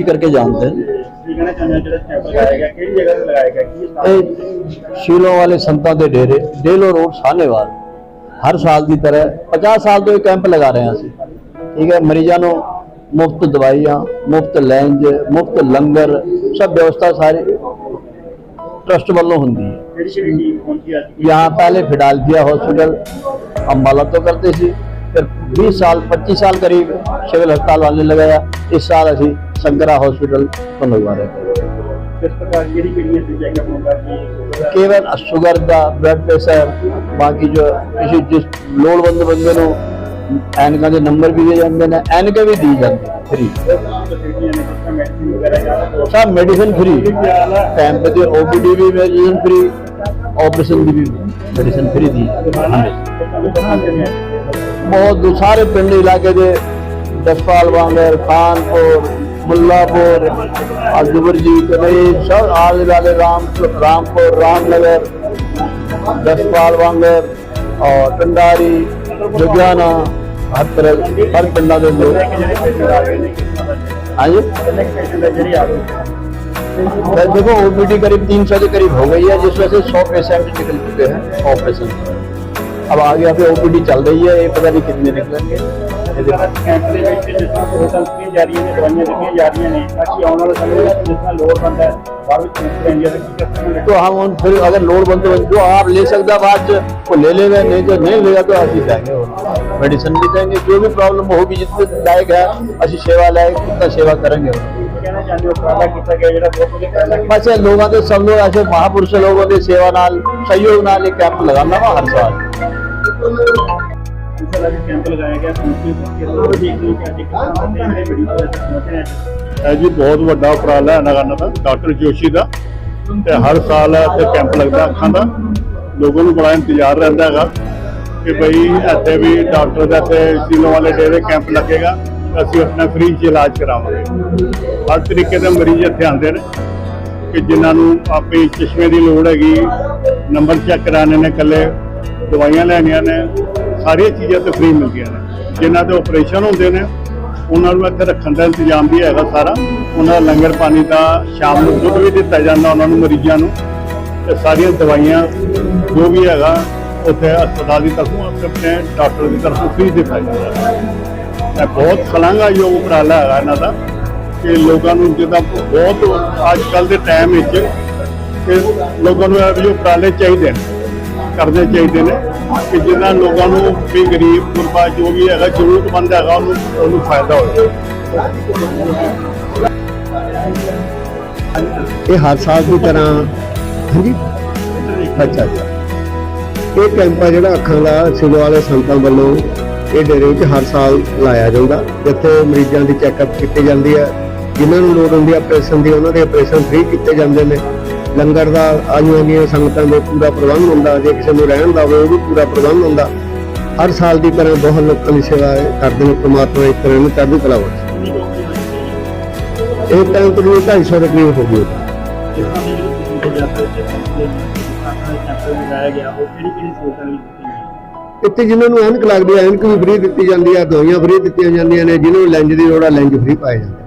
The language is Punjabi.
अच्छी करके जानते हैं ਕੀ ਕਹਿਣਾ ਚਾਹੁੰਦੇ ਹੋ ਜਿਹੜਾ ਕੈਂਪ ਲਗਾਇਆ ਗਿਆ ਕਿਹੜੀ ਜਗ੍ਹਾ ਤੇ ਲਗਾਇਆ ਗਿਆ ਕੀ ਸਥਾਨ ਇਹ ਸ਼ੀਲੋਂ ਵਾਲੇ ਸੰਤਾਂ ਦੇ ਡੇਰੇ ਡੇਲੋ ਰੋਡ ਸਾਹਨੇਵਾਲ ਹਰ ਸਾਲ ਦੀ ਤਰ੍ਹਾਂ 50 ਸਾਲ ਤੋਂ ਇਹ ਕੈਂਪ ਲਗਾ ਰਹੇ ਹਾਂ ਅਸੀਂ ਠੀਕ ਹੈ ਮਰੀਜ਼ਾਂ ਨੂੰ ਮੁਫਤ ਦਵਾਈਆਂ ਮੁਫਤ ਲੈਂਜ ਮੁਫਤ ਲੰਗਰ ਸਭ ਵਿਵਸਥਾ ਸਾਰੀ ट्रस्ट ਵੱਲੋਂ ਹੁੰਦੀ ਹੈ ਕਿਹੜੀ ਕਿਹੜੀ ਟੀਮ ਪਹੁੰਚੀ ਅੱਜ यहाँ पहले फिडाल्फिया हॉस्पिटल अम्बाला तो करते थे फिर 20 साल 25 साल करीब सिविल अस्पताल वाले लगाया इस साल असी ਸੰਗਰਾ ਹਸਪੀਟਲ ਪੰਦਵਾ ਰਹੇ ਕਿਸ ਪ੍ਰਕਾਰ ਜਿਹੜੀ ਕਿਹੜੀਆਂ ਸੀ ਚੈੱਕਅਪ ਹੁੰਦਾ ਸੀ ਕੇਵਲ ਸ਼ੂਗਰ ਦਾ ਬਲੱਡ ਪ੍ਰੈਸ਼ਰ ਬਾਕੀ ਜੋ ਕਿਸੇ ਜਿਸ ਲੋੜਵੰਦ ਬੰਦੇ ਨੂੰ ਐਨਕਾਂ ਦੇ ਨੰਬਰ ਵੀ ਦੇ ਜਾਂਦੇ ਨੇ ਐਨਕ ਵੀ ਦੀ ਜਾਂਦੇ ਫ੍ਰੀ ਸਭ ਮੈਡੀਸਨ ਫ੍ਰੀ ਟਾਈਮ ਤੇ ਓਪੀਡੀ ਵੀ ਮੈਡੀਸਨ ਫ੍ਰੀ ਆਪਰੇਸ਼ਨ ਦੀ ਵੀ ਮੈਡੀਸਨ ਫ੍ਰੀ ਦੀ। ਬਹੁਤ ਸਾਰੇ ਪਿੰਡ ਇਲਾਕੇ ਦੇ ਦਸਪਾਲ ਵਾਂਗਰ ਖਾਨਪੁਰ मुल्लापुर अकबर जी कनई सब आगे वाले राम रामपुर रामनगर दसपाल वांगर और टंडारी लुधियाना हर तरह हर पिंडा के लोग हाँ जी देखो ओपीडी करीब तीन सौ के करीब हो गई है जिसमें से सौ पेशेंट निकल चुके हैं ऑपरेशन अब आगे यहाँ पे ओपीडी चल रही है ये पता नहीं कितने निकलेंगे ਇਹਦੇ ਬਾਅਦ ਕੈਂਪ ਦੇ ਵਿੱਚ ਜਿਸ ਤਰ੍ਹਾਂ ਹੋਟਲ ਦਿੱਤੀਆਂ ਜਾ ਰਹੀਆਂ ਨੇ ਦਵਾਈਆਂ ਦਿੱਤੀਆਂ ਜਾ ਰਹੀਆਂ ਨੇ ਤਾਂ ਕਿ ਆਉਣ ਵਾਲੇ ਸਮੇਂ ਵਿੱਚ ਜਿਸ ਤਰ੍ਹਾਂ ਲੋੜ ਪੈਂਦਾ ਹੈ ਬਾਹਰ ਵਿੱਚ ਕੈਂਪ ਪੈਂਦੀ ਹੈ ਤਾਂ ਕੀ ਕਰ ਸਕਦੇ तो हम उन फिर अगर लोड बनते हैं जो आप ले सकता बाद च, वो ले लेगा नहीं तो नहीं लेगा तो ਅਸੀਂ देंगे मेडिसिन भी देंगे जो भी प्रॉब्लम होगी जितने लायक है ਅਸੀਂ सेवा लायक उतना सेवा करेंगे ਕਹਿਣਾ ਚਾਹੁੰਦੇ ਹੋ ਉਪਰਾਲਾ ਕੀਤਾ ਗਿਆ ਜਿਹੜਾ ਬਹੁਤ ਵਧੀਆ ਉਪਰਾਲਾ ਕੀਤਾ बस ये लोगों के सब लोग ऐसे महापुरुष लोगों के सेवा नाल सहयोग नाल ये कैंप लगाना वा हर साल ਇਸ ਤਰ੍ਹਾਂ ਕੈਂਪ ਲਗਾਇਆ ਗਿਆ ਸੰਸਥਾ ਹੈ ਜੀ ਬਹੁਤ ਵੱਡਾ ਉਪਰਾਲਾ ਹੈ ਨਗਰ ਦਾ ਡਾਕਟਰ ਜੋਸ਼ੀ ਦਾ। ਤੇ ਹਰ ਸਾਲ ਇੱਥੇ ਕੈਂਪ ਲੱਗਦਾ ਅੱਖਾਂ ਦਾ। ਲੋਕਾਂ ਨੂੰ ਬੜਾ ਇੰਤਜ਼ਾਰ ਰਹਿੰਦਾ ਹੈਗਾ ਕਿ ਭਈ ਇੱਥੇ ਵੀ ਡਾਕਟਰ ਦਾ ਇੱਥੇ ਸੀਨੋ ਵਾਲੇ ਡੇ ਦੇ ਕੈਂਪ ਲੱਗੇਗਾ, ਅਸੀਂ ਆਪਣਾ ਫ੍ਰੀ ਚ ਇਲਾਜ ਕਰਾਵਾਂਗੇ। ਹਰ ਤਰੀਕੇ ਦੇ ਮਰੀਜ਼ ਇੱਥੇ ਆਉਂਦੇ ਨੇ ਕਿ ਜਿਨ੍ਹਾਂ ਨੂੰ ਆਪੇ ਚਸ਼ਮੇ ਦੀ ਲੋੜ ਹੈਗੀ ਨੰਬਰ ਚੈੱਕ ਕਰਾਣੇ ਨੇ ਕੱਲੇ ਦਵਾਈਆਂ ਲੈਣੀਆਂ ਨੇ ਸਾਰੀਆਂ ਚੀਜ਼ਾਂ ਤੇ ਫ੍ਰੀ ਮਿਲਦੀਆਂ ਨੇ। ਜਿਨ੍ਹਾਂ ਦੇ ਆਪਰੇਸ਼ਨ ਹੁੰਦੇ ਨੇ, ਉਹਨਾਂ ਨੂੰ ਇੱਥੇ ਰੱਖਣ ਦਾ ਇੰਤਜ਼ਾਮ ਵੀ ਹੈਗਾ ਸਾਰਾ। ਉਹਨਾਂ ਦਾ ਲੰਗਰ ਪਾਣੀ ਦਾ ਸ਼ਾਮ ਨੂੰ ਦੁੱਧ ਵੀ ਦਿੱਤਾ ਜਾਂਦਾ ਉਹਨਾਂ ਨੂੰ, ਮਰੀਜ਼ਾਂ ਨੂੰ। ਤੇ ਸਾਰੀਆਂ ਦਵਾਈਆਂ ਜੋ ਵੀ ਹੈਗਾ, ਉੱਥੇ ਹਸਪਤਾਲ ਦੀ ਤਰਫੋਂ, ਆਪਣੇ ਡਾਕਟਰ ਦੀ ਤਰਫੋਂ ਫ੍ਰੀ ਦਿੱਤਾ ਜਾਂਦਾ ਹੈ। ਇਹ ਬਹੁਤ ਸ਼ਲਾਘਾਯੋਗ ਉਪਰਾਲਾ ਹੈਗਾ ਇਹਨਾਂ ਦਾ ਕਿ ਲੋਕਾਂ ਨੂੰ ਜਿੱਦਾਂ ਬਹੁਤ ਅੱਜ ਕੱਲ ਦੇ ਟਾਈਮ ਵਿੱਚ ਕਿ ਲੋਕਾਂ ਨੂੰ ਇਹ ਵੀ ਉਪਰਾਲੇ ਚਾਹੀਦੇ ਨੇ। ਕਰਨੇ ਚਾਹੀਦੇ ਨੇ ਕਿ ਜਿਨ੍ਹਾਂ ਲੋਕਾਂ ਨੂੰ ਵੀ ਗਰੀਬ, ਗੁਰਬਾ ਜੋ ਵੀ ਹੈਗਾ, ਜ਼ਰੂਰਤਮੰਦ ਹੈਗਾ, ਉਹਨੂੰ ਉਹਨੂੰ ਫਾਇਦਾ ਹੋਵੇ। ਇਹ ਹਰ ਸਾਲ ਦੀ ਤਰ੍ਹਾਂ ਹਾਂਜੀ? ਅੱਛਾ ਅੱਛਾ। ਇਹ ਕੈਂਪ ਆ ਜਿਹੜਾ ਅੱਖਾਂ ਦਾ, ਸਿਵਲ ਵਾਲੇ ਸੰਤਾਂ ਵੱਲੋਂ ਇਹ ਡੇਰੇ ਵਿੱਚ ਹਰ ਸਾਲ ਲਾਇਆ ਜਾਂਦਾ। ਜਿੱਥੇ ਮਰੀਜ਼ਾਂ ਦੀ ਚੈੱਕਅਪ ਕੀਤੀ ਜਾਂਦੀ ਹੈ। ਜਿਨ੍ਹਾਂ ਨੂੰ ਲੋੜ ਹੁੰਦੀ ਹੈ ਆਪਰੇਸ਼ਨ ਦੀ, ਉਹਨਾਂ ਦੇ ਆਪਰੇਸ਼ਨ ਫ੍ਰੀ ਕੀਤੇ ਜਾਂਦੇ ਨੇ। ਲੰਗਰ ਦਾ ਆਈਆਂ ਗਈਆਂ ਸੰਗਤਾਂ ਦੇ ਪੂਰਾ ਪ੍ਰਬੰਧ ਹੁੰਦਾ, ਜੇ ਕਿਸੇ ਨੂੰ ਰਹਿਣ ਦਾ ਹੋਵੇ, ਉਹ ਵੀ ਪੂਰਾ ਪ੍ਰਬੰਧ ਹੁੰਦਾ। ਹਰ ਸਾਲ ਦੀ ਤਰ੍ਹਾਂ ਬਹੁਤ ਲੋਕਾਂ ਦੀ ਸੇਵਾ ਕਰਦੇ ਨੇ, ਪ੍ਰਮਾਤਮਾ ਇਸ ਤਰ੍ਹਾਂ ਨੂੰ ਚੜ੍ਹਦੀ ਕਲਾ ਬਖਸ਼ੇ ਇਹ ਟਾਈਮ ਤਕਰੀਬਨ 250 ਦੇ ਕਰੀਬ ਹੋ ਗਈ ਇੱਥੇ ਜਿਨ੍ਹਾਂ ਨੂੰ ਐਨਕ ਲੱਗਦੀ ਹੈ, ਐਨਕ ਵੀ ਫ੍ਰੀ ਦਿੱਤੀ ਜਾਂਦੀ ਹੈ, ਦਵਾਈਆਂ ਫ੍ਰੀ ਦਿੱਤੀਆਂ ਜਾਂਦੀਆਂ ਨੇ ਜਿਨ੍ਹਾਂ ਨੂੰ ਲੈਂਜ ਦੀ ਲੋੜ ਆ ਲੈਂਜ ਫ੍ਰੀ ਪਾਏ ਜਾਂਦੇ